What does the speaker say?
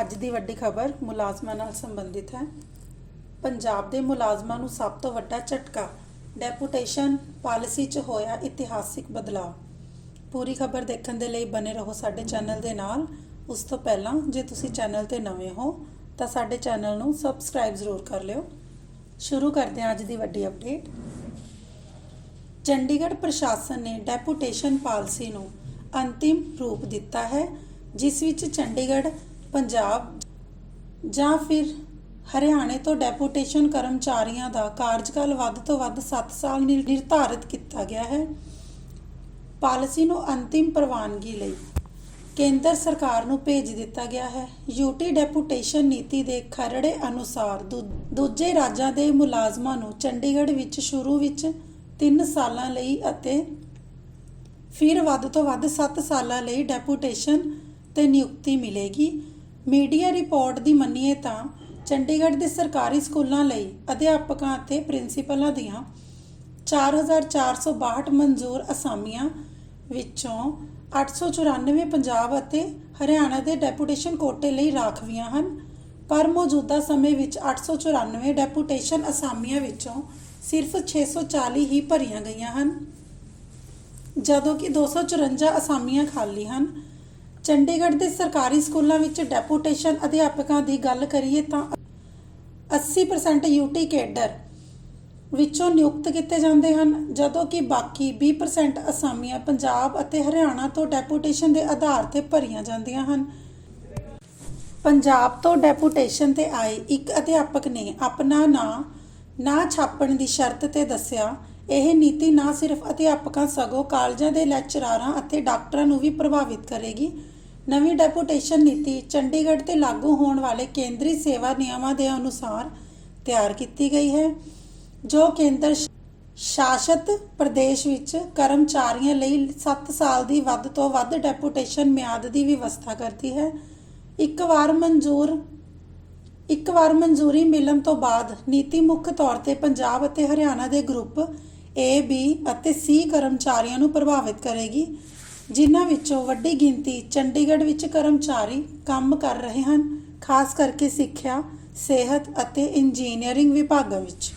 ਅੱਜ ਦੀ ਵੱਡੀ ਖਬਰ ਮੁਲਾਜ਼ਮਾਂ ਨਾਲ ਸੰਬੰਧਿਤ ਹੈ। ਪੰਜਾਬ ਦੇ ਮੁਲਾਜ਼ਮਾਂ ਨੂੰ ਸਭ ਤੋਂ ਵੱਡਾ ਝਟਕਾ ਡੈਪੂਟੇਸ਼ਨ ਪਾਲਿਸੀ 'ਚ ਹੋਇਆ ਇਤਿਹਾਸਿਕ ਬਦਲਾਅ। ਪੂਰੀ ਖਬਰ ਦੇਖਣ ਦੇ ਲਈ ਬਨੇ ਰਹੋ ਸਾਡੇ ਚੈਨਲ ਦੇ ਨਾਲ। ਉਸ ਤੋਂ ਪਹਿਲਾਂ ਜੇ ਤੁਸੀਂ ਚੈਨਲ ਤੇ ਨਵੇਂ ਹੋ, ਤਾਂ ਸਾਡੇ ਚੈਨਲ ਨੂੰ ਸਬਸਕ੍ਰਾਈਬ ਜ਼ਰੂਰ ਕਰ ਲਿਓ। ਸ਼ੁਰੂ ਕਰਦੇ ਹਾਂ ਅੱਜ ਦੀ ਵੱਡੀ ਅਪਡੇਟ। ਚੰਡੀਗੜ੍ਹ ਪ੍ਰਸ਼ਾਸਨ ਨੇ ਡੈਪੂਟੇਸ਼ਨ ਪਾਲਿਸੀ ਨੂੰ ਅੰਤਿਮ ਰੂਪ ਦਿੱਤਾ ਹੈ, ਜਿਸ ਵਿੱਚ ਚੰਡੀਗੜ੍ਹ ਪੰਜਾਬ ਜਾਂ ਫਿਰ ਹਰਿਆਣੇ ਤੋਂ ਡੈਪੂਟੇਸ਼ਨ ਕਰਮਚਾਰੀਆਂ ਦਾ ਕਾਰਜਕਾਲ ਵੱਧ ਤੋਂ ਵੱਧ 7 ਸਾਲ ਨਿਰਧਾਰਿਤ ਕੀਤਾ ਗਿਆ ਹੈ। ਪਾਲਿਸੀ ਨੂੰ ਅੰਤਿਮ ਪ੍ਰਵਾਨਗੀ ਲਈ ਕੇਂਦਰ ਸਰਕਾਰ ਨੂੰ ਭੇਜ ਦਿੱਤਾ ਗਿਆ ਹੈ। ਯੂਟੀ ਡੈਪੂਟੇਸ਼ਨ ਨੀਤੀ ਦੇ ਖਰੜੇ ਅਨੁਸਾਰ ਦੂ- ਦੂਜੇ ਰਾਜਾਂ ਦੇ ਮੁਲਾਜ਼ਮਾਂ ਨੂੰ ਚੰਡੀਗੜ੍ਹ ਵਿੱਚ ਸ਼ੁਰੂ ਵਿੱਚ 3 ਸਾਲਾਂ ਲਈ ਅਤੇ ਫਿਰ ਵੱਧ ਤੋਂ ਵੱਧ 7 ਸਾਲਾਂ ਲਈ ਡੈਪੂਟੇਸ਼ਨ ਤੇ ਨਿਯੁਕਤੀ ਮਿਲੇਗੀ। ਮੀਡੀਆ ਰਿਪੋਰਟ ਦੀ ਮੰਨੀਏ ਤਾਂ ਚੰਡੀਗੜ੍ਹ ਦੇ ਸਰਕਾਰੀ ਸਕੂਲਾਂ ਲਈ ਅਧਿਆਪਕਾਂ ਅਤੇ ਪ੍ਰਿੰਸੀਪਲਾਂ ਦੀਆਂ 4462 ਮਨਜ਼ੂਰ ਅਸਾਮੀਆਂ ਵਿੱਚੋਂ 894 ਪੰਜਾਬ ਅਤੇ ਹਰਿਆਣਾ ਦੇ ਡੈਪੂਟੇਸ਼ਨ ਕੋਟੇ ਲਈ ਰਾਖਵੀਆਂ ਹਨ। ਪਰ ਮੌਜੂਦਾ ਸਮੇਂ ਵਿੱਚ 894 ਡੈਪੂਟੇਸ਼ਨ ਅਸਾਮੀਆਂ ਵਿੱਚੋਂ ਸਿਰਫ 640 ਹੀ ਭਰੀਆਂ ਗਈਆਂ ਹਨ। ਜਦੋਂ ਕਿ 254 ਅਸਾਮੀਆਂ ਖਾਲੀ ਹਨ ਚੰਡੀਗੜ੍ਹ ਦੇ ਸਰਕਾਰੀ ਸਕੂਲਾਂ ਵਿੱਚ ਡੈਪੂਟੇਸ਼ਨ ਅਧਿਆਪਕਾਂ ਦੀ ਗੱਲ ਕਰੀਏ ਤਾਂ 80% ਯੂਟੀ ਕੇਡਰ ਵਿੱਚੋਂ ਨਿਯੁਕਤ ਕੀਤੇ ਜਾਂਦੇ ਹਨ, ਜਦੋਂ ਕਿ ਬਾਕੀ 20% ਅਸਾਮੀਆਂ ਪੰਜਾਬ ਅਤੇ ਹਰਿਆਣਾ ਤੋਂ ਡੈਪੂਟੇਸ਼ਨ ਦੇ ਆਧਾਰ ਤੇ ਭਰੀਆਂ ਜਾਂਦੀਆਂ ਹਨ। ਪੰਜਾਬ ਤੋਂ ਡੈਪੂਟੇਸ਼ਨ ਤੇ ਆਏ ਇੱਕ ਅਧਿਆਪਕ ਨੇ ਆਪਣਾ ਨਾਂ ਨਾ ਛਾਪਣ ਦੀ ਸ਼ਰਤ ਤੇ ਦੱਸਿਆ। ਇਹ ਨੀਤੀ ਨਾ ਸਿਰਫ ਅਧਿਆਪਕਾਂ ਸਗੋਂ ਕਾਲਜਾਂ ਦੇ ਲੈਕਚਰਾਰਾਂ ਅਤੇ ਡਾਕਟਰਾਂ ਨੂੰ ਵੀ ਪ੍ਰਭਾਵਿਤ ਕਰੇਗੀ ਨਵੀਂ ਡੈਪੂਟੇਸ਼ਨ ਨੀਤੀ ਚੰਡੀਗੜ੍ਹ ਤੇ ਲਾਗੂ ਹੋਣ ਵਾਲੇ ਕੇਂਦਰੀ ਸੇਵਾ ਨਿਯਮਾਂ ਦੇ ਅਨੁਸਾਰ ਤਿਆਰ ਕੀਤੀ ਗਈ ਹੈ, ਜੋ ਕੇਂਦਰ ਸ਼ਾਸਤ ਪ੍ਰਦੇਸ਼ ਵਿੱਚ ਕਰਮਚਾਰੀਆਂ ਲਈ 7 ਸਾਲ ਦੀ ਵੱਧ ਤੋਂ ਵੱਧ ਡੈਪੂਟੇਸ਼ਨ ਮਿਆਦ ਦੀ ਵਿਵਸਥਾ ਕਰਦੀ ਹੈ। ਇੱਕ ਵਾਰ ਮਨਜ਼ੂਰ, ਇੱਕ ਵਾਰ ਮਨਜ਼ੂਰੀ ਮਿਲਣ ਤੋਂ ਬਾਅਦ ਨੀਤੀ ਮੁੱਖ ਤੌਰ ਤੇ ਪੰਜਾਬ ਅਤੇ ਹਰਿਆਣਾ ਦੇ ਗਰੁੱਪ ਏ ਬੀ ਅਤੇ ਸੀ ਕਰਮਚਾਰੀਆਂ ਨੂੰ ਪ੍ਰਭਾਵਿਤ ਕਰੇਗੀ। ਜਿਨ੍ਹਾਂ ਵਿੱਚੋਂ ਵੱਡੀ ਗਿਣਤੀ ਚੰਡੀਗੜ੍ਹ ਵਿੱਚ ਕਰਮਚਾਰੀ ਕੰਮ ਕਰ ਰਹੇ ਹਨ, ਖਾਸ ਕਰਕੇ ਸਿੱਖਿਆ, ਸਿਹਤ ਅਤੇ ਇੰਜੀਨੀਅਰਿੰਗ ਵਿਭਾਗਾਂ ਵਿੱਚ।